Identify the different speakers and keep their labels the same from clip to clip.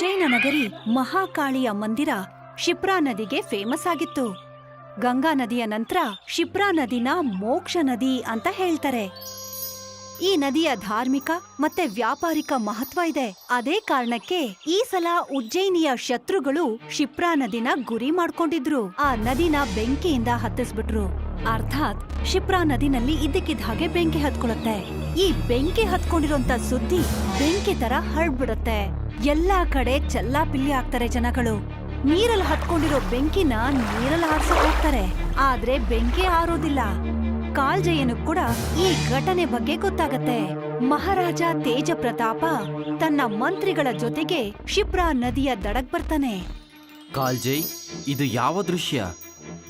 Speaker 1: ಉಜ್ಜಯಿನ ನಗರಿ ಮಹಾಕಾಳಿಯ ಮಂದಿರ ಶಿಪ್ರಾ ನದಿಗೆ ಫೇಮಸ್ ಆಗಿತ್ತು. ಗಂಗಾ ನದಿಯ ನಂತರ ಶಿಪ್ರಾ ನದಿನ ಮೋಕ್ಷ ನದಿ ಅಂತ ಹೇಳ್ತಾರೆ. ಈ ನದಿಯ ಧಾರ್ಮಿಕ ಮತ್ತೆ ವ್ಯಾಪಾರಿಕ ಮಹತ್ವ ಇದೆ. ಅದೇ ಕಾರಣಕ್ಕೆ ಈ ಸಲ ಉಜ್ಜಯಿನಿಯ ಶತ್ರುಗಳು ಶಿಪ್ರಾ ನದಿನ ಗುರಿ ಮಾಡ್ಕೊಂಡಿದ್ರು. ಆ ನದಿನ ಬೆಂಕಿಯಿಂದ ಹತ್ತಿಸ್ಬಿಟ್ರು. ಅರ್ಥಾತ್ ಶಿಪ್ರಾ ನದಿನಲ್ಲಿ ಇದ್ದಕ್ಕಿದ್ದ ಹಾಗೆ ಬೆಂಕಿ ಹತ್ಕೊಳತ್ತೆ ಈ ಬೆಂಕಿ ಹತ್ಕೊಂಡಿರೋಂತ ಸುದ್ದಿ ಬೆಂಕಿ ತರ ಹರಡ್ಬಿಡುತ್ತೆ ಎಲ್ಲಾ ಕಡೆ ಚೆಲ್ಲಾಪಿಲ್ಲಿ ಆಗ್ತಾರೆ ಜನಗಳು. ನೀರಲ್ಲಿ ಹತ್ಕೊಂಡಿರೋ ಬೆಂಕಿನ ನೀರಲ್ಲಿ ಹಾರ್ಸಕ್ ಹೋಗ್ತಾರೆ. ಆದ್ರೆ ಬೆಂಕಿ ಆರೋದಿಲ್ಲ. ಕಾಲ್ಜಯನು ಕೂಡ ಈ ಘಟನೆ ಬಗ್ಗೆ ಗೊತ್ತಾಗತ್ತೆ. ಮಹಾರಾಜ ತೇಜ ಪ್ರತಾಪ ತನ್ನ ಮಂತ್ರಿಗಳ ಜೊತೆಗೆ ಶಿಪ್ರಾ ನದಿಯ ದಡಕ್ ಬರ್ತಾನೆ.
Speaker 2: ಕಾಲ್ಜೈ ಇದು ಯಾವ ದೃಶ್ಯ?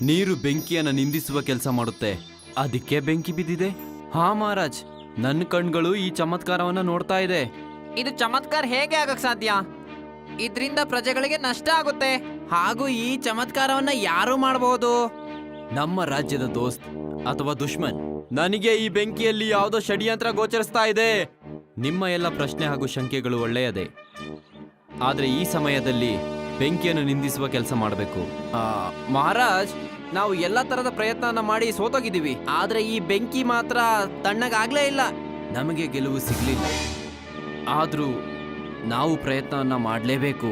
Speaker 2: ನೀರು ಬೆಂಕಿಯನ್ನು ನಿಂದಿಸುವ ಕೆಲಸ ಮಾಡುತ್ತೆ. ಅದಕ್ಕೆ ಬೆಂಕಿ ಬಿದ್ದಿದೆ. ಹಾ ಮಹಾರಾಜ್. ನನ್ನ ಕಣ್ಗಳು ಈ ಚಮತ್ಕಾರವನ್ನ ನೋಡ್ತಾ ಇದೆ.
Speaker 3: ಇದು ಚಮತ್ಕಾರ ಹೇಗೆ ಆಗಕ್ ಸಾಧ್ಯ? ಇದರಿಂದ ಪ್ರಜೆಗಳಿಗೆ ನಷ್ಟ ಆಗುತ್ತೆ. ಹಾಗೂ ಈ ಚಮತ್ಕಾರವನ್ನ ಯಾರು ಮಾಡಬಹುದು
Speaker 2: ನಮ್ಮ ರಾಜ್ಯದ ದೋಸ್ತ್ ಅಥವಾ ದುಶ್ಮನ್ ನನಗೆ ಈ ಬೆಂಕಿಯಲ್ಲಿ ಯಾವುದೋ ಷಡ್ಯಂತ್ರ ಗೋಚರಿಸ್ತಾ ಇದೆ. ನಿಮ್ಮ ಎಲ್ಲ ಪ್ರಶ್ನೆ ಹಾಗೂ ಶಂಕೆಗಳು ಒಳ್ಳೆಯದೇ. ಆದರೆ ಈ ಸಮಯದಲ್ಲಿ ಬೆಂಕಿಯನ್ನು ನಿಂದಿಸುವ ಕೆಲಸ ಮಾಡಬೇಕು. ಮಹಾರಾಜ್ ನಾವು ಎಲ್ಲ ತರದ ಪ್ರಯತ್ನ ಮಾಡಿ ಸೋತೋಗಿದ್ದೀವಿ. ಆದ್ರೆ ಈ ಬೆಂಕಿ ಮಾತ್ರ ತಣ್ಣಗಾಗ್ಲೇ ಇಲ್ಲ. ನಮಗೆ ಗೆಲುವು ಸಿಗ್ಲಿಲ್ಲ. ಆದ್ರೂ ನಾವು ಪ್ರಯತ್ನವನ್ನ ಮಾಡಲೇಬೇಕು.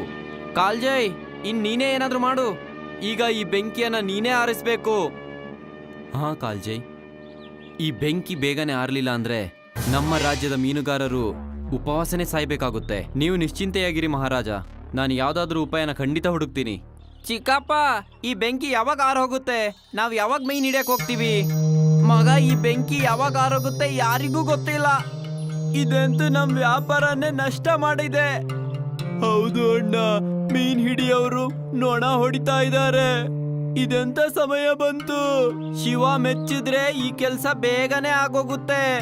Speaker 2: ಕಾಲ್ಜಯ್ ಇನ್ ನೀನೇ ಏನಾದ್ರೂ ಮಾಡು. ಈಗ ಈ ಬೆಂಕಿಯನ್ನ ನೀನೇ ಆರಿಸ್ಬೇಕು. ಹಾ ಕಾಲ್ಜಯ್. ಈ ಬೆಂಕಿ ಬೇಗನೆ ಆರ್ಲಿಲ್ಲ ಅಂದ್ರೆ ನಮ್ಮ ರಾಜ್ಯದ ಮೀನುಗಾರರು ಉಪವಾಸನೆ ಸಾಯ್ಬೇಕಾಗುತ್ತೆ. ನೀವು ನಿಶ್ಚಿಂತೆಯಾಗಿರಿ ಮಹಾರಾಜ. ನಾನು ಯಾವ್ದಾದ್ರೂ ಉಪಾಯನ ಖಂಡಿತ ಹುಡುಕ್ತೀನಿ. ಚಿಕ್ಕಪ್ಪ, ಈ ಬೆಂಕಿ ಯಾವಾಗ ಆರೋಗುತ್ತೆ ನಾವ್ ಯಾವಾಗ ಮೈನ್ ಹಿಡಿಯಕ್ ಹೋಗ್ತೀವಿ? ಮಗ, ಈ ಬೆಂಕಿ ಯಾವಾಗ ಆರೋಗುತ್ತೆ ಯಾರಿಗೂ ಗೊತ್ತಿಲ್ಲ. ಇದಂತೂ ನಮ್ ವ್ಯಾಪಾರನೇ ನಷ್ಟ ಮಾಡಿದೆ. ಹೌದು ಅಣ್ಣ, ಮೀನ್ ಹಿಡಿಯವರು ನೊಣ ಹೊಡಿತಾ ಇದ್ದಾರೆ. ಇದೆಂತ ಸಮಯ ಬಂತು? ಶಿವ ಮೆಚ್ಚಿದ್ರೆ ಈ ಕೆಲ್ಸ ಬೇಗನೆ ಆಗೋಗುತ್ತೆ.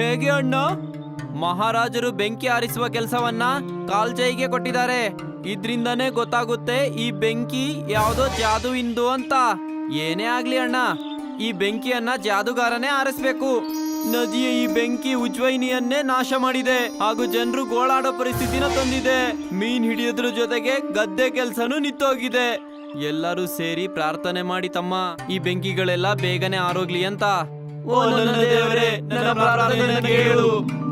Speaker 2: ಹೇಗೆ ಅಣ್ಣ? ಮಹಾರಾಜರು ಬೆಂಕಿ ಆರಿಸುವ ಕೆಲಸವನ್ನ ಕಾಲ್ಜೈಗೆ ಕೊಟ್ಟಿದ್ದಾರೆ. ಇದ್ರಿಂದನೇ ಗೊತ್ತಾಗುತ್ತೆ ಈ ಬೆಂಕಿ ಯಾವ್ದೋ ಜಾದುವಿಂದು ಅಂತ. ಏನೇ ಆಗ್ಲಿ ಅಣ್ಣ, ಈ ಬೆಂಕಿಯನ್ನ ಜಾದುಗಾರನೇ ಆರಿಸ್ಬೇಕು. ನದಿಯ ಈ ಬೆಂಕಿ ಉಜ್ವಯಿನಿಯನ್ನೇ ನಾಶ ಮಾಡಿದೆ. ಹಾಗೂ ಜನರು ಗೋಳಾಡೋ ಪರಿಸ್ಥಿತಿನ ತಂದಿದೆ. ಮೀನ್ ಹಿಡಿಯೋದ್ರ ಜೊತೆಗೆ ಗದ್ದೆ ಕೆಲ್ಸನೂ ನಿಂತೋಗಿದೆ. ಎಲ್ಲರೂ ಸೇರಿ ಪ್ರಾರ್ಥನೆ ಮಾಡಿ ತಮ್ಮ, ಈ ಬೆಂಕಿಗಳೆಲ್ಲ ಬೇಗನೆ ಆರೋಗ್ಲಿ ಅಂತ. ಓ ನನ್ನ ದೇವರೇ, ನನ್ನ ಪ್ರಾರ್ಥನೆಯನ್ನು ಕೇಳು.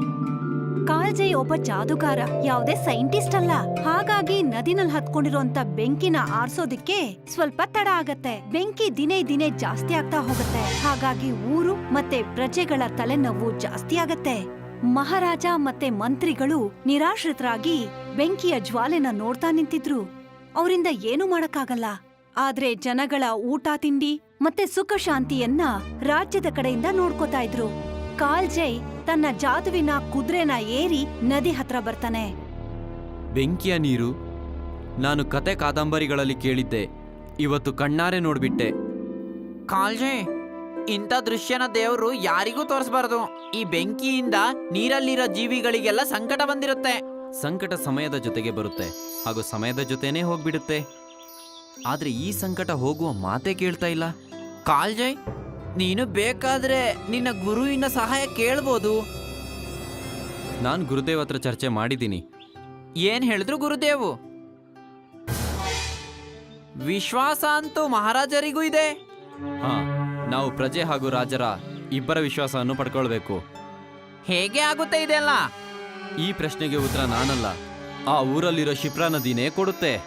Speaker 1: ಕಾಲ್ಜಯ್ ಒಬ್ಬ ಜಾದುಗಾರ, ಯಾವುದೇ ಸೈಂಟಿಸ್ಟ್ ಅಲ್ಲ. ಹಾಗಾಗಿ ನದಿನಲ್ಲಿ ಹತ್ಕೊಂಡಿರೋಂತ ಬೆಂಕಿನ ಆರ್ಸೋದಿಕ್ಕೆ ಸ್ವಲ್ಪ ತಡ ಆಗತ್ತೆ. ಬೆಂಕಿ ದಿನೇ ದಿನೇ ಜಾಸ್ತಿ ಆಗ್ತಾ ಹೋಗುತ್ತೆ. ಹಾಗಾಗಿ ಊರು ಮತ್ತೆ ಪ್ರಜೆಗಳ ತಲೆನೋವು ಜಾಸ್ತಿ ಆಗತ್ತೆ. ಮಹಾರಾಜ ಮತ್ತೆ ಮಂತ್ರಿಗಳು ನಿರಾಶ್ರಿತರಾಗಿ ಬೆಂಕಿಯ ಜ್ವಾಲೆನ ನೋಡ್ತಾ ನಿಂತಿದ್ರು. ಅವರಿಂದ ಏನು ಮಾಡಕ್ಕಾಗಲ್ಲ. ಆದ್ರೆ ಜನಗಳ ಊಟ ತಿಂಡಿ ಮತ್ತೆ ಸುಖ ಶಾಂತಿಯನ್ನ ರಾಜ್ಯದ ಕಡೆಯಿಂದ ನೋಡ್ಕೋತಾ ಇದ್ರು. ಕಾಲ್ಜೈ ತನ್ನ ಜಾದುವಿನ ಕುದುರೆನ ಏರಿ ನದಿ ಹತ್ರ ಬರ್ತಾನೆ.
Speaker 2: ಬೆಂಕಿಯ ನೀರು ನಾನು ಕತೆ ಕಾದಂಬರಿಗಳಲ್ಲಿ ಕೇಳಿದ್ದೆ ಇವತ್ತು ಕಣ್ಣಾರೆ ನೋಡ್ಬಿಟ್ಟೆ.
Speaker 3: ಕಾಲ್ಜೆ ಇಂಥ ದೃಶ್ಯನ ದೇವರು ಯಾರಿಗೂ ತೋರಿಸಬಾರದು. ಈ ಬೆಂಕಿಯಿಂದ ನೀರಲ್ಲಿರೋ ಜೀವಿಗಳಿಗೆಲ್ಲ ಸಂಕಟ ಬಂದಿರುತ್ತೆ.
Speaker 2: ಸಂಕಟ ಸಮಯದ ಜೊತೆಗೆ ಬರುತ್ತೆ ಹಾಗೂ ಸಮಯದ ಜೊತೆನೇ ಹೋಗ್ಬಿಡುತ್ತೆ. ಆದ್ರೆ ಈ ಸಂಕಟ ಹೋಗುವ ಮಾತೇ ಕೇಳ್ತಾ ಇಲ್ಲ.
Speaker 3: ಕಾಲ್ಜಯ್ ನೀನು ಬೇಕಾದ್ರೆ ನಿನ್ನ ಗುರುವಿನ ಸಹಾಯ ಕೇಳ್ಬೋದು.
Speaker 2: ನಾನು ಗುರುದೇವ್ ಹತ್ರ ಚರ್ಚೆ ಮಾಡಿದ್ದೀನಿ.
Speaker 3: ಏನ್ ಹೇಳಿದ್ರು ಗುರುದೇವು? ವಿಶ್ವಾಸ ಅಂತೂ ಮಹಾರಾಜರಿಗೂ ಇದೆ.
Speaker 2: ಹಾ ನಾವು ಪ್ರಜೆ ಹಾಗೂ ರಾಜರ ಇಬ್ಬರ ವಿಶ್ವಾಸವನ್ನು ಪಡ್ಕೊಳ್ಬೇಕು.
Speaker 3: ಹೇಗೆ ಆಗುತ್ತೆ ಇದೆಲ್ಲ?
Speaker 2: ಈ ಪ್ರಶ್ನೆಗೆ ಉತ್ತರ ನಾನಲ್ಲ. ಆ ಊರಲ್ಲಿರೋ ಶಿಪ್ರಾ ನದಿನೇ ಕೊಡುತ್ತೆ.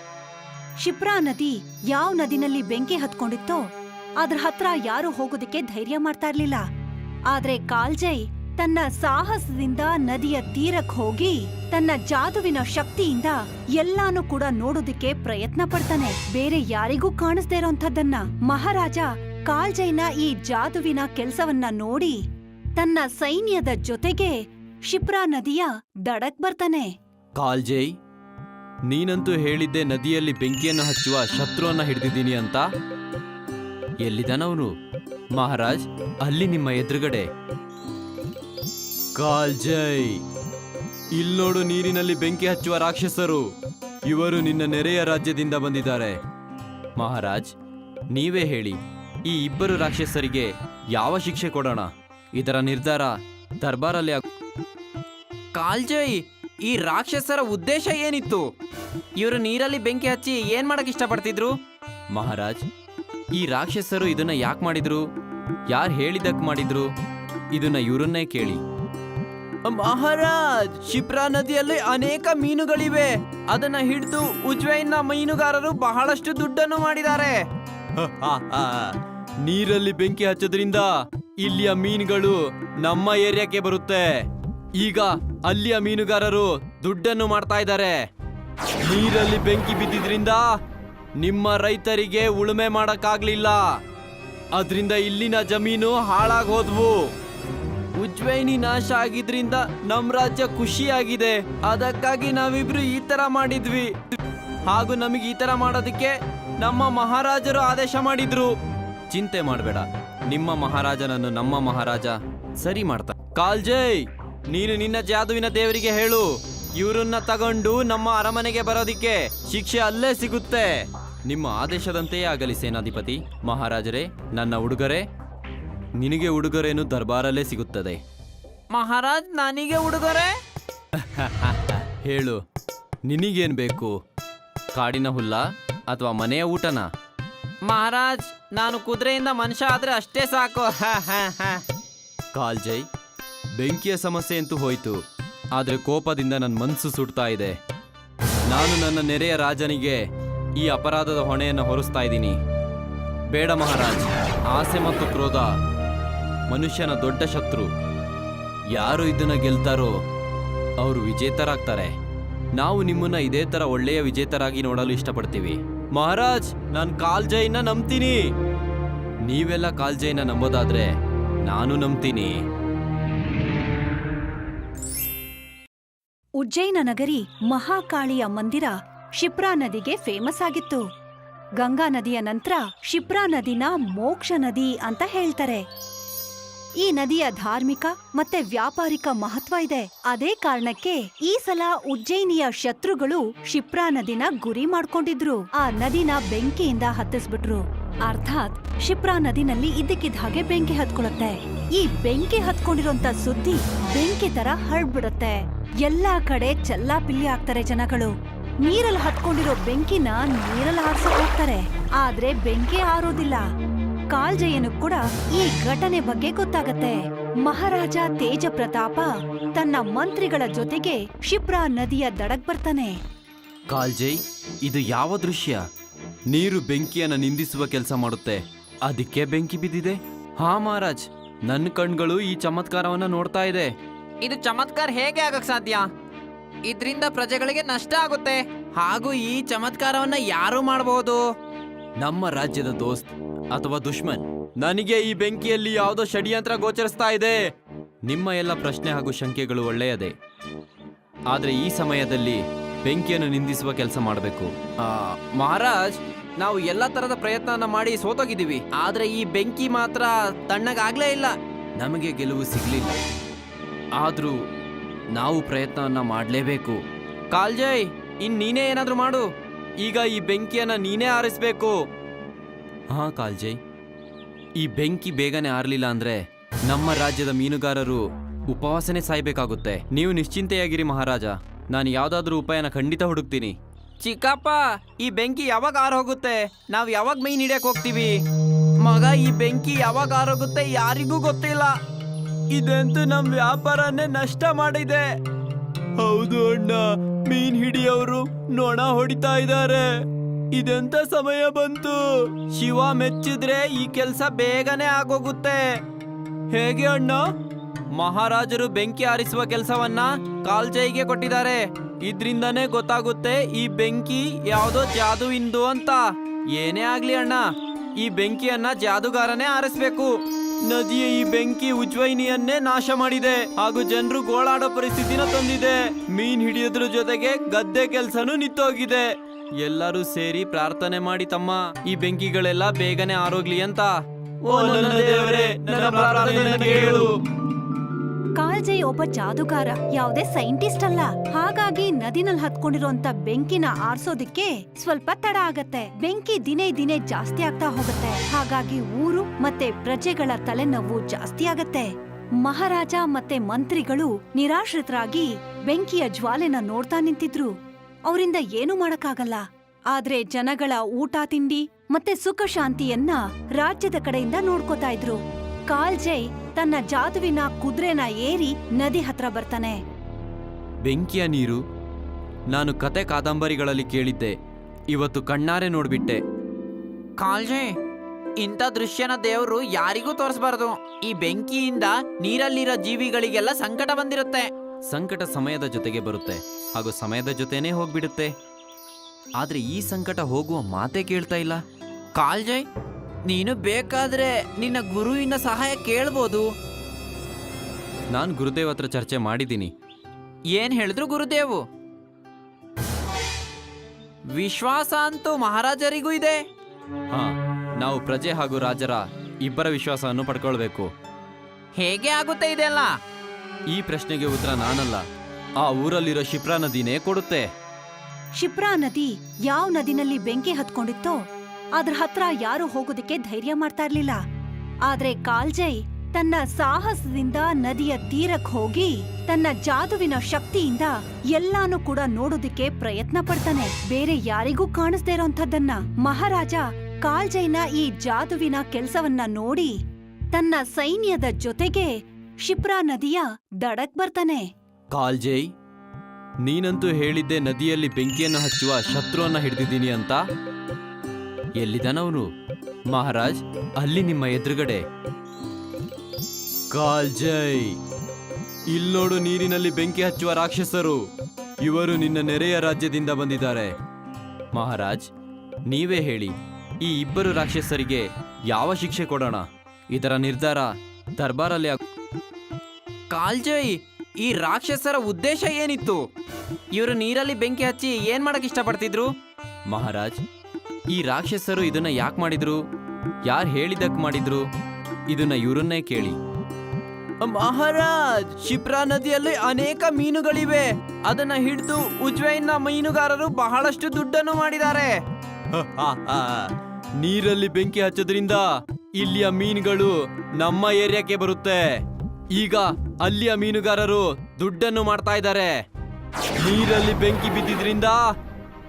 Speaker 1: ಶಿಪ್ರಾ ನದಿ ಯಾವ ನದಿನಲ್ಲಿ ಬೆಂಕಿ ಹತ್ಕೊಂಡಿತ್ತೋ ಅದ್ರ ಹತ್ರ ಯಾರು ಹೋಗೋದಕ್ಕೆ ಧೈರ್ಯ ಮಾಡ್ತಾ ಇರ್ಲಿಲ್ಲ. ಆದ್ರೆ ಕಾಲ್ಜೈ ತನ್ನ ಸಾಹಸದಿಂದ ನದಿಯ ತೀರಕ್ ಹೋಗಿ ತನ್ನ ಜಾದುವಿನ ಶಕ್ತಿಯಿಂದ ಎಲ್ಲಾನು ಕೂಡ ನೋಡೋದಕ್ಕೆ ಪ್ರಯತ್ನ ಪಡ್ತಾನೆ. ಬೇರೆ ಯಾರಿಗೂ ಕಾಣಿಸ್ದೇ ಇರೋಂಥದ್ದನ್ನ. ಮಹಾರಾಜ ಕಾಲ್ಜೈನ ಈ ಜಾದುವಿನ ಕೆಲ್ಸವನ್ನ ನೋಡಿ ತನ್ನ ಸೈನ್ಯದ ಜೊತೆಗೆ ಶಿಪ್ರಾ ನದಿಯ ದಡಕ್ ಬರ್ತಾನೆ.
Speaker 2: ಕಾಲ್ಜೈ, ನೀನಂತೂ ಹೇಳಿದ್ದೆ ನದಿಯಲ್ಲಿ ಬೆಂಕಿಯನ್ನು ಹಚ್ಚುವ ಶತ್ರುವನ್ನ ಹಿಡಿದಿದ್ದೀನಿ ಅಂತ. ಎಲ್ಲಿದ್ದಾನವನು? ಮಹಾರಾಜ್, ಅಲ್ಲಿ ನಿಮ್ಮ ಎದುರುಗಡೆ. ಕಾಲ್ಜೈ ಇಲ್ನೋಡು ನೀರಿನಲ್ಲಿ ಬೆಂಕಿ ಹಚ್ಚುವ ರಾಕ್ಷಸರು. ಇವರು ನಿನ್ನ ನೆರೆಯ ರಾಜ್ಯದಿಂದ ಬಂದಿದ್ದಾರೆ. ಮಹಾರಾಜ್, ನೀವೇ ಹೇಳಿ, ಈ ಇಬ್ಬರು ರಾಕ್ಷಸರಿಗೆ ಯಾವ ಶಿಕ್ಷೆ ಕೊಡೋಣ? ಇದರ ನಿರ್ಧಾರ ದರ್ಬಾರಲ್ಲಿ
Speaker 3: ಕಾಲ್ಜೈ ಈ ರಾಕ್ಷಸರ ಉದ್ದೇಶ ಏನಿತ್ತು? ಇವರು ನೀರಲ್ಲಿ ಬೆಂಕಿ ಹಚ್ಚಿ ಏನ್ ಮಾಡಕ್ ಇಷ್ಟಪಡ್ತಿದ್ರು?
Speaker 2: ಮಹಾರಾಜ್ ಈ ರಾಕ್ಷಸರು ಇದನ್ನ ಯಾಕೆ ಮಾಡಿದ್ರು? ಯಾರು ಹೇಳಿದಕ್ ಮಾಡಿದ್ರು? ಇದನ್ನ ಇವರನ್ನೇ ಕೇಳಿ. ಮಹಾರಾಜ್ ಶಿಪ್ರಾ ನದಿಯಲ್ಲಿ ಅನೇಕ ಮೀನುಗಳಿವೆ. ಅದನ್ನ ಹಿಡಿದು ಉಜ್ವೈನ್ನ ಮೀನುಗಾರರು ಬಹಳಷ್ಟು ದುಡ್ಡನ್ನು ಮಾಡಿದ್ದಾರೆ. ನೀರಲ್ಲಿ ಬೆಂಕಿ ಹಚ್ಚೋದ್ರಿಂದ ಇಲ್ಲಿಯ ಮೀನುಗಳು ನಮ್ಮ ಏರಿಯಾಕ್ಕೆ ಬರುತ್ತೆ. ಈಗ ಅಲ್ಲಿಯ ಮೀನುಗಾರರು ದುಡ್ಡನ್ನು ಮಾಡ್ತಾ ಇದ್ದಾರೆ. ನೀರಲ್ಲಿ ಬೆಂಕಿ ಬಿದ್ದಿದ್ರಿಂದ ನಿಮ್ಮ ರೈತರಿಗೆ ಉಳುಮೆ ಮಾಡಕ್ಕಾಗ್ಲಿಲ್ಲ. ಅದರಿಂದ ಇಲ್ಲಿನ ಜಮೀನು ಹಾಳಾಗ್ ಹೋದ್ವು. ಉಜ್ವೈನಿ ನಾಶ ಆಗಿದ್ರಿಂದ ನಮ್ಮ ರಾಜ್ಯ ಖುಷಿಯಾಗಿದೆ. ಅದಕ್ಕಾಗಿ ನಾವಿಬ್ರು ಈ ತರ ಮಾಡಿದ್ವಿ. ಹಾಗೂ ನಮಗೆ ಈ ತರ ಮಾಡೋದಕ್ಕೆ ನಮ್ಮ ಮಹಾರಾಜರು ಆದೇಶ ಮಾಡಿದ್ರು. ಚಿಂತೆ ಮಾಡಬೇಡ. ನಿಮ್ಮ ಮಹಾರಾಜನನ್ನು ನಮ್ಮ ಮಹಾರಾಜ ಸರಿ ಮಾಡ್ತಾ ಕಾಲ್ಜೈ, ನೀನು ನಿನ್ನ ಜಾದುವಿನ ದೇವರಿಗೆ ಹೇಳು. ಇವರನ್ನ ತಗೊಂಡು ನಮ್ಮ ಅರಮನೆಗೆ ಬರೋದಿಕ್ಕೆ ಶಿಕ್ಷೆ ಅಲ್ಲೇ ಸಿಗುತ್ತೆ. ನಿಮ್ಮ ಆದೇಶದಂತೆಯೇ ಆಗಲಿ ಸೇನಾಧಿಪತಿ. ಮಹಾರಾಜರೇ ನನ್ನ ಉಡುಗೊರೆ ನಿನಗೆ ಉಡುಗೊರೆಯನ್ನು ದರ್ಬಾರಲ್ಲೇ ಸಿಗುತ್ತದೆ.
Speaker 3: ಮಹಾರಾಜ್ ನನಗೆ ಉಡುಗೊರೆ?
Speaker 2: ಹೇಳು ನಿನಗೇನ್ ಬೇಕು? ಕಾಡಿನ ಹುಲ್ಲ ಅಥವಾ ಮನೆಯ ಊಟನ?
Speaker 3: ಮಹಾರಾಜ್ ನಾನು ಕುದುರೆಯಿಂದ ಮನುಷ್ಯ ಆದ್ರೆ ಅಷ್ಟೇ ಸಾಕು.
Speaker 2: ಕಾಲ್ಜೈ ಬೆಂಕಿಯ ಸಮಸ್ಯೆ ಅಂತೂ ಹೋಯ್ತು ಆದ್ರೆ ಕೋಪದಿಂದ ನನ್ನ ಮನಸ್ಸು ಸುಡ್ತಾ ಇದೆ. ನಾನು ನನ್ನ ನೆರೆಯ ರಾಜನಿಗೆ ಈ ಅಪರಾಧದ ಹೊಣೆಯನ್ನು ಹೊರಿಸ್ತಾ ಇದ್ದೀನಿ. ಬೇಡ ಮಹಾರಾಜ್, ಆಸೆ ಮತ್ತು ಕ್ರೋಧ ಮನುಷ್ಯನ ದೊಡ್ಡ ಶತ್ರು. ಯಾರು ಇದನ್ನ ಗೆಲ್ತಾರೋ ಅವರು ವಿಜೇತರಾಗ್ತಾರೆ. ನಾವು ನಿಮ್ಮನ್ನ ಇದೇ ತರ ಒಳ್ಳೆಯ ವಿಜೇತರಾಗಿ ನೋಡಲು ಇಷ್ಟಪಡ್ತೀವಿ. ಮಹಾರಾಜ್, ನಾನು ಕಾಲ್ಜೈನ ನಂಬ್ತೀನಿ. ನೀವೆಲ್ಲ ಕಾಲ್ಜೈನ ನಂಬೋದಾದ್ರೆ ನಾನು ನಂಬ್ತೀನಿ.
Speaker 1: ಉಜ್ಜೈನ ನಗರಿ ಮಹಾಕಾಳಿಯ ಮಂದಿರ ಶಿಪ್ರಾ ನದಿಗೆ ಫೇಮಸ್ ಆಗಿತ್ತು. ಗಂಗಾ ನದಿಯ ನಂತರ ಶಿಪ್ರಾ ನದಿನ ಮೋಕ್ಷ ನದಿ ಅಂತ ಹೇಳ್ತಾರೆ. ಈ ನದಿಯ ಧಾರ್ಮಿಕ ಮತ್ತೆ ವ್ಯಾಪಾರಿಕ ಮಹತ್ವ ಇದೆ. ಅದೇ ಕಾರಣಕ್ಕೆ ಈ ಸಲ ಉಜ್ಜಯಿನಿಯ ಶತ್ರುಗಳು ಶಿಪ್ರಾ ನದಿನ ಗುರಿ ಮಾಡ್ಕೊಂಡಿದ್ರು. ಆ ನದಿನ ಬೆಂಕಿಯಿಂದ ಹತ್ತಿಸ್ಬಿಟ್ರು. ಅರ್ಥಾತ್ ಶಿಪ್ರಾ ನದಿನಲ್ಲಿ ಇದ್ದಕ್ಕಿದ್ದ ಹಾಗೆ ಬೆಂಕಿ ಹತ್ಕೊಳತ್ತೆ ಈ ಬೆಂಕಿ ಹತ್ಕೊಂಡಿರೋಂತ ಸುದ್ದಿ ಬೆಂಕಿ ತರ ಹರಡ್ಬಿಡುತ್ತೆ ಎಲ್ಲಾ ಕಡೆ ಚೆಲ್ಲಾಪಿಲ್ಲಿ ಆಗ್ತಾರೆ ಜನಗಳು. ನೀರಲ್ಲಿ ಹತ್ಕೊಂಡಿರೋ ಬೆಂಕಿನ ನೀರಲ್ಲಿ ಹಾರಿಸೋ ಹೋಗ್ತಾರೆ. ಆದ್ರೆ ಬೆಂಕಿ ಆರೋದಿಲ್ಲ ಕಾಲ್ಜಯ್ಯನು ಕೂಡ ಈ ಘಟನೆ ಬಗ್ಗೆ ಗೊತ್ತಾಗತ್ತೆ. ಮಹಾರಾಜ ತೇಜ ಪ್ರತಾಪ ತನ್ನ ಮಂತ್ರಿಗಳ ಜೊತೆಗೆ ಶಿಪ್ರಾ ನದಿಯ ದಡಕ್ ಬರ್ತಾನೆ.
Speaker 2: ಕಾಲ್ಜೈ ಇದು ಯಾವ ದೃಶ್ಯ? ನೀರು ಬೆಂಕಿಯನ್ನ ನಿಂದಿಸುವ ಕೆಲಸ ಮಾಡುತ್ತೆ. ಅದಕ್ಕೆ ಬೆಂಕಿ ಬಿದ್ದಿದೆ. ಹಾ ಮಹಾರಾಜ್ ನನ್ನ ಕಣ್ಗಳು ಈ ಚಮತ್ಕಾರವನ್ನ ನೋಡ್ತಾ ಇದೆ.
Speaker 3: ಇದು ಚಮತ್ಕಾರ ಹೇಗೆ ಆಗಕ್ ಸಾಧ್ಯ? ಇದ್ರಿಂದ ಪ್ರಜೆಗಳಿಗೆ ನಷ್ಟ ಆಗುತ್ತೆ. ಹಾಗೂ ಈ ಚಮತ್ಕಾರವನ್ನ ಯಾರು ಮಾಡಬಹುದು
Speaker 2: ನಮ್ಮ ರಾಜ್ಯದ ದೋಸ್ತ್ ಅಥವಾ ದುಶ್ಮನ್ ನನಗೆ ಈ ಬೆಂಕಿಯಲ್ಲಿ ಯಾವುದೋ ಷಡ್ಯಂತ್ರ ಗೋಚರಿಸ್ತಾ ಇದೆ. ನಿಮ್ಮ ಎಲ್ಲ ಪ್ರಶ್ನೆ ಹಾಗೂ ಶಂಕೆಗಳು ಒಳ್ಳೆಯದೇ. ಆದರೆ ಈ ಸಮಯದಲ್ಲಿ ಬೆಂಕಿಯನ್ನು ನಿಂದಿಸುವ ಕೆಲಸ ಮಾಡಬೇಕು.
Speaker 3: ಮಹಾರಾಜ್ ನಾವು ಎಲ್ಲ ತರದ ಪ್ರಯತ್ನ ಮಾಡಿ ಸೋತೋಗಿದ್ದೀವಿ. ಆದ್ರೆ ಈ ಬೆಂಕಿ ಮಾತ್ರ ತಣ್ಣಗಾಗ್ಲೇ ಇಲ್ಲ.
Speaker 2: ನಮಗೆ ಗೆಲುವು ಸಿಗ್ಲಿಲ್ಲ. ಆದ್ರೂ ನಾವು ಪ್ರಯತ್ನವನ್ನ ಮಾಡಲೇಬೇಕು.
Speaker 3: ಕಾಲ್ಜಯ್ ಇನ್ ನೀನೇ ಏನಾದರೂ ಮಾಡು.
Speaker 2: ಈಗ ಈ ಬೆಂಕಿಯನ್ನ ನೀನೇ ಆರಿಸ್ಬೇಕು. ಹಾ ಕಾಲ್ಜಯ್. ಈ ಬೆಂಕಿ ಬೇಗನೆ ಆರ್ಲಿಲ್ಲ ಅಂದ್ರೆ ನಮ್ಮ ರಾಜ್ಯದ ಮೀನುಗಾರರು ಉಪವಾಸನೆ ಸಾಯ್ಬೇಕಾಗುತ್ತೆ. ನೀವು ನಿಶ್ಚಿಂತೆಯಾಗಿರಿ ಮಹಾರಾಜ. ನಾನು ಯಾವ್ದಾದ್ರೂ ಉಪಾಯನ ಖಂಡಿತ ಹುಡುಕ್ತೀನಿ.
Speaker 3: ಚಿಕ್ಕಪ್ಪ ಈ ಬೆಂಕಿ ಯಾವಾಗ ಆರ್ ಹೋಗುತ್ತೆ? ನಾವ್ ಯಾವಾಗ ಮೀನ್ ಹಿಡಿಯಕ್ ಹೋಗ್ತೀವಿ? ಮಗ ಈ ಬೆಂಕಿ ಯಾವಾಗ ಆರೋಗುತ್ತೆ ಯಾರಿಗೂ ಗೊತ್ತಿಲ್ಲ.
Speaker 2: ಇದಂತೂ ನಮ್ ವ್ಯಾಪಾರನೇ ನಷ್ಟ ಮಾಡಿದೆ. ಹೌದು ಅಣ್ಣ, ಮೀನ್ ಹಿಡಿಯವರು ನೊಣ ಹೊಡಿತಾ ಇದ್ದಾರೆ. ಇದೆಂತ ಸಮಯ ಬಂತು? ಶಿವ ಮೆಚ್ಚಿದ್ರೆ ಈ ಕೆಲ್ಸ ಬೇಗನೆ ಆಗೋಗುತ್ತೆ. ಹೇಗೆ ಅಣ್ಣ? ಮಹಾರಾಜರು ಬೆಂಕಿ ಆರಿಸುವ ಕೆಲಸವನ್ನ ಕಾಲ್ಜೈಗೆ ಕೊಟ್ಟಿದ್ದಾರೆ. ಇದ್ರಿಂದನೇ ಗೊತ್ತಾಗುತ್ತೆ ಈ ಬೆಂಕಿ ಯಾವ್ದೋ ಜಾದುವಿಂದು ಅಂತ. ಏನೇ ಆಗ್ಲಿ ಅಣ್ಣ, ಈ ಬೆಂಕಿಯನ್ನ ಜಾದುಗಾರನೇ ಆರಿಸ್ಬೇಕು. ನದಿಯ ಈ ಬೆಂಕಿ ಉಜ್ವಯಿನಿಯನ್ನೇ ನಾಶ ಮಾಡಿದೆ. ಹಾಗೂ ಜನರು ಗೋಳಾಡೋ ಪರಿಸ್ಥಿತಿನ ತಂದಿದೆ. ಮೀನ್ ಹಿಡಿಯೋದ್ರ ಜೊತೆಗೆ ಗದ್ದೆ ಕೆಲ್ಸನೂ ನಿಂತೋಗಿದೆ. ಎಲ್ಲರೂ ಸೇರಿ ಪ್ರಾರ್ಥನೆ ಮಾಡಿ ತಮ್ಮ, ಈ ಬೆಂಕಿಗಳೆಲ್ಲ ಬೇಗನೆ ಆರೋಗ್ಲಿ ಅಂತ. ಓ ನನ್ನ ದೇವರೇ, ನನ್ನ ಪ್ರಾರ್ಥನೆಯನ್ನು ಕೇಳು.
Speaker 1: ಕಾಲ್ಜೈ ಒಬ್ಬ ಜಾದುಗಾರ, ಯಾವುದೇ ಸೈಂಟಿಸ್ಟ್ ಅಲ್ಲ. ಹಾಗಾಗಿ ನದಿನಲ್ಲಿ ಹತ್ಕೊಂಡಿರುವಂತ ಬೆಂಕಿನ ಆರ್ಸೋದಿಕ್ಕೆ ಸ್ವಲ್ಪ ತಡ ಆಗತ್ತೆ. ಬೆಂಕಿ ದಿನೇ ದಿನೇ ಜಾಸ್ತಿ ಆಗ್ತಾ ಹೋಗುತ್ತೆ. ಹಾಗಾಗಿ ಊರು ಮತ್ತೆ ಪ್ರಜೆಗಳ ತಲೆನೋವು ಜಾಸ್ತಿ ಆಗತ್ತೆ. ಮಹಾರಾಜ ಮತ್ತೆ ಮಂತ್ರಿಗಳು ನಿರಾಶ್ರಿತರಾಗಿ ಬೆಂಕಿಯ ಜ್ವಾಲೆನ ನೋಡ್ತಾ ನಿಂತಿದ್ರು. ಅವರಿಂದ ಏನು ಮಾಡಕ್ಕಾಗಲ್ಲ. ಆದ್ರೆ ಜನಗಳ ಊಟ ತಿಂಡಿ ಮತ್ತೆ ಸುಖ ಶಾಂತಿಯನ್ನ ರಾಜ್ಯದ ಕಡೆಯಿಂದ ನೋಡ್ಕೋತಾ ಇದ್ರು. ಕಾಲ್ಜೈ ತನ್ನ ಜಾದುವಿನ ಕುದುರೆನ ಏರಿ ನದಿ ಹತ್ರ ಬರ್ತಾನೆ.
Speaker 2: ಬೆಂಕಿಯ ನೀರು ನಾನು ಕತೆ ಕಾದಂಬರಿಗಳಲ್ಲಿ ಕೇಳಿದ್ದೆ ಇವತ್ತು ಕಣ್ಣಾರೆ ನೋಡ್ಬಿಟ್ಟೆ.
Speaker 3: ಕಾಲ್ಜೆ ಇಂಥ ದೃಶ್ಯನ ದೇವರು ಯಾರಿಗೂ ತೋರಿಸಬಾರದು. ಈ ಬೆಂಕಿಯಿಂದ ನೀರಲ್ಲಿರೋ ಜೀವಿಗಳಿಗೆಲ್ಲ ಸಂಕಟ ಬಂದಿರುತ್ತೆ.
Speaker 2: ಸಂಕಟ ಸಮಯದ ಜೊತೆಗೆ ಬರುತ್ತೆ ಹಾಗೂ ಸಮಯದ ಜೊತೆನೇ ಹೋಗ್ಬಿಡುತ್ತೆ. ಆದ್ರೆ ಈ ಸಂಕಟ ಹೋಗುವ ಮಾತೇ ಕೇಳ್ತಾ ಇಲ್ಲ.
Speaker 3: ಕಾಲ್ಜಯ್ ನೀನು ಬೇಕಾದ್ರೆ ನಿನ್ನ ಗುರುವಿನ ಸಹಾಯ ಕೇಳ್ಬೋದು.
Speaker 2: ನಾನು ಗುರುದೇವ್ ಹತ್ರ ಚರ್ಚೆ ಮಾಡಿದ್ದೀನಿ.
Speaker 3: ಏನ್ ಹೇಳಿದ್ರು ಗುರುದೇವು? ವಿಶ್ವಾಸ ಅಂತೂ ಮಹಾರಾಜರಿಗೂ ಇದೆ.
Speaker 2: ಹಾ ನಾವು ಪ್ರಜೆ ಹಾಗೂ ರಾಜರ ಇಬ್ಬರ ವಿಶ್ವಾಸವನ್ನು ಪಡ್ಕೊಳ್ಬೇಕು.
Speaker 3: ಹೇಗೆ ಆಗುತ್ತೆ ಇದೆಲ್ಲ?
Speaker 2: ಈ ಪ್ರಶ್ನೆಗೆ ಉತ್ತರ ನಾನಲ್ಲ. ಆ ಊರಲ್ಲಿರೋ ಶಿಪ್ರಾ ನದಿನೇ ಕೊಡುತ್ತೆ.
Speaker 1: ಶಿಪ್ರಾ ನದಿ ಯಾವ ನದಿನಲ್ಲಿ ಬೆಂಕಿ ಹತ್ಕೊಂಡಿತ್ತೋ ಅದ್ರ ಹತ್ರ ಯಾರು ಹೋಗೋದಕ್ಕೆ ಧೈರ್ಯ ಮಾಡ್ತಾ ಇರ್ಲಿಲ್ಲ. ಆದ್ರೆ ಕಾಲ್ಜೈ ತನ್ನ ಸಾಹಸದಿಂದ ನದಿಯ ತೀರಕ್ ಹೋಗಿ ತನ್ನ ಜಾದುವಿನ ಶಕ್ತಿಯಿಂದ ಎಲ್ಲಾನು ಕೂಡ ನೋಡೋದಕ್ಕೆ ಪ್ರಯತ್ನ ಪಡ್ತಾನೆ. ಬೇರೆ ಯಾರಿಗೂ ಕಾಣಿಸ್ದೇ ಇರೋಂಥದ್ದನ್ನ. ಮಹಾರಾಜ ಕಾಲ್ಜೈನ ಈ ಜಾದುವಿನ ಕೆಲ್ಸವನ್ನ ನೋಡಿ ತನ್ನ ಸೈನ್ಯದ ಜೊತೆಗೆ ಶಿಪ್ರಾ ನದಿಯ ದಡಕ್ ಬರ್ತಾನೆ.
Speaker 2: ಕಾಲ್ಜೈ, ನೀನಂತೂ ಹೇಳಿದ್ದೆ ನದಿಯಲ್ಲಿ ಬೆಂಕಿಯನ್ನು ಹಚ್ಚುವ ಶತ್ರುವನ್ನ ಹಿಡಿದಿದ್ದೀನಿ ಅಂತ? ಎಲ್ಲಿದ್ದಾನವನು? ಮಹಾರಾಜ್, ಅಲ್ಲಿ ನಿಮ್ಮ ಎದುರುಗಡೆ. ಕಾಲ್ಜೈ ಇಲ್ಲೋಡು ನೀರಿನಲ್ಲಿ ಬೆಂಕಿ ಹಚ್ಚುವ ರಾಕ್ಷಸರು. ಇವರು ನಿನ್ನ ನೆರೆಯ ರಾಜ್ಯದಿಂದ ಬಂದಿದ್ದಾರೆ. ಮಹಾರಾಜ್, ನೀವೇ ಹೇಳಿ, ಈ ಇಬ್ಬರು ರಾಕ್ಷಸರಿಗೆ ಯಾವ ಶಿಕ್ಷೆ ಕೊಡೋಣ? ಇದರ ನಿರ್ಧಾರ ದರ್ಬಾರಲ್ಲಿ
Speaker 3: ಕಾಲ್ಜೈ ಈ ರಾಕ್ಷಸರ ಉದ್ದೇಶ ಏನಿತ್ತು? ಇವರು ನೀರಲ್ಲಿ ಬೆಂಕಿ ಹಚ್ಚಿ ಏನ್ ಮಾಡಕ್ ಇಷ್ಟಪಡ್ತಿದ್ರು?
Speaker 2: ಮಹಾರಾಜ್ ಈ ರಾಕ್ಷಸರು ಇದನ್ನ ಯಾಕೆ ಮಾಡಿದ್ರು? ಯಾರು ಹೇಳಿದಕ್ ಮಾಡಿದ್ರು? ಇದನ್ನ ಇವರನ್ನೇ ಕೇಳಿ.
Speaker 3: ಮಹಾರಾಜ್ ಶಿಪ್ರಾ ನದಿಯಲ್ಲಿ ಅನೇಕ ಮೀನುಗಳಿವೆ. ಅದನ್ನ ಹಿಡಿದು ಉಜ್ವೈನ್ನ ಮೀನುಗಾರರು ಬಹಳಷ್ಟು ದುಡ್ಡನ್ನು ಮಾಡಿದ್ದಾರೆ.
Speaker 2: ನೀರಲ್ಲಿ ಬೆಂಕಿ ಹಚ್ಚೋದ್ರಿಂದ ಇಲ್ಲಿಯ ಮೀನುಗಳು ನಮ್ಮ ಏರಿಯಾಕ್ಕೆ ಬರುತ್ತೆ. ಈಗ ಅಲ್ಲಿಯ ಮೀನುಗಾರರು ದುಡ್ಡನ್ನು ಮಾಡ್ತಾ ಇದ್ದಾರೆ. ನೀರಲ್ಲಿ ಬೆಂಕಿ ಬಿದ್ದಿದ್ರಿಂದ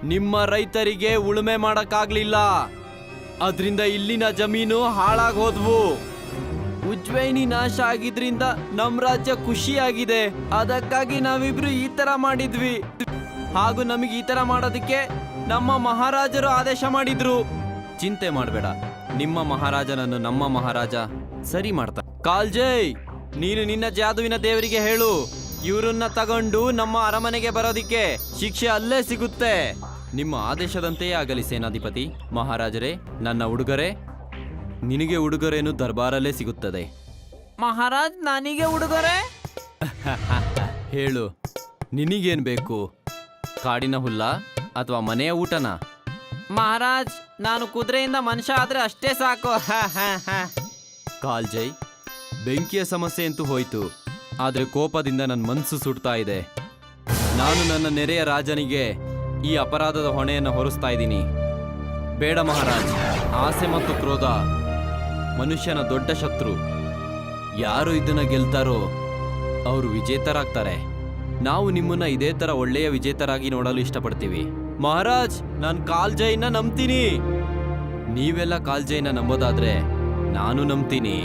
Speaker 2: ನಿಮ್ಮ ರೈತರಿಗೆ ಉಳುಮೆ ಮಾಡಕ್ಕಾಗ್ಲಿಲ್ಲ. ಅದರಿಂದ ಇಲ್ಲಿನ ಜಮೀನು ಹಾಳಾಗಿ ಹೋದ್ವು. ಉಜ್ವಯಿನಿ ನಾಶ ಆಗಿದ್ರಿಂದ ನಮ್ಮ ರಾಜ್ಯ ಖುಷಿಯಾಗಿದೆ. ಅದಕ್ಕಾಗಿ ನಾವಿಬ್ರು ಈ ತರ ಮಾಡಿದ್ವಿ. ಹಾಗೂ ನಮಗೆ ಈ ತರ ಮಾಡೋದಕ್ಕೆ ನಮ್ಮ ಮಹಾರಾಜರು ಆದೇಶ ಮಾಡಿದ್ರು. ಚಿಂತೆ ಮಾಡಬೇಡ. ನಿಮ್ಮ ಮಹಾರಾಜನನ್ನು ನಮ್ಮ ಮಹಾರಾಜ ಸರಿ ಮಾಡ್ತಾ ಕಾಲ್ಜೈ, ನೀನು ನಿನ್ನ ಜಾದುವಿನ ದೇವರಿಗೆ ಹೇಳು. ಇವರನ್ನ ತಗೊಂಡು ನಮ್ಮ ಅರಮನೆಗೆ ಬರೋದಿಕ್ಕೆ ಶಿಕ್ಷೆ ಅಲ್ಲೇ ಸಿಗುತ್ತೆ. ನಿಮ್ಮ ಆದೇಶದಂತೆಯೇ ಆಗಲಿ ಸೇನಾಧಿಪತಿ. ಮಹಾರಾಜರೇ ನನ್ನ ಉಡುಗೊರೆ ನಿನಗೆ ಉಡುಗೊರೆಯನ್ನು ದರ್ಬಾರಲ್ಲೇ ಸಿಗುತ್ತದೆ.
Speaker 3: ಮಹಾರಾಜ್ ನನಗೆ ಉಡುಗೊರೆ?
Speaker 2: ಹೇಳು ನಿನಗೇನು ಬೇಕು? ಕಾಡಿನ ಹುಲ್ಲ ಅಥವಾ ಮನೆಯ ಊಟನ?
Speaker 3: ಮಹಾರಾಜ್ ನಾನು ಕುದುರೆಯಿಂದ ಮನುಷ್ಯ ಆದರೆ ಅಷ್ಟೇ ಸಾಕು.
Speaker 2: ಕಾಲ್ಜೈ ಬೆಂಕಿಯ ಸಮಸ್ಯೆ ಅಂತೂ ಹೋಯ್ತು ಆದರೆ ಕೋಪದಿಂದ ನನ್ನ ಮನಸ್ಸು ಸುಡ್ತಾ ಇದೆ. ನಾನು ನನ್ನ ನೆರೆಯ ರಾಜನಿಗೆ ಈ ಅಪರಾಧದ ಹೊಣೆಯನ್ನು ಹೊರಿಸ್ತಾ ಇದ್ದೀನಿ. ಬೇಡ ಮಹಾರಾಜ್, ಆಸೆ ಮತ್ತು ಕ್ರೋಧ ಮನುಷ್ಯನ ದೊಡ್ಡ ಶತ್ರು. ಯಾರು ಇದನ್ನ ಗೆಲ್ತಾರೋ ಅವರು ವಿಜೇತರಾಗ್ತಾರೆ. ನಾವು ನಿಮ್ಮನ್ನ ಇದೇ ತರ ಒಳ್ಳೆಯ ವಿಜೇತರಾಗಿ ನೋಡಲು ಇಷ್ಟಪಡ್ತೀವಿ. ಮಹಾರಾಜ್, ನಾನು ಕಾಲ್ಜೈನ ನಂಬ್ತೀನಿ. ನೀವೆಲ್ಲ ಕಾಲ್ಜೈನ ನಂಬೋದಾದ್ರೆ ನಾನು ನಂಬ್ತೀನಿ.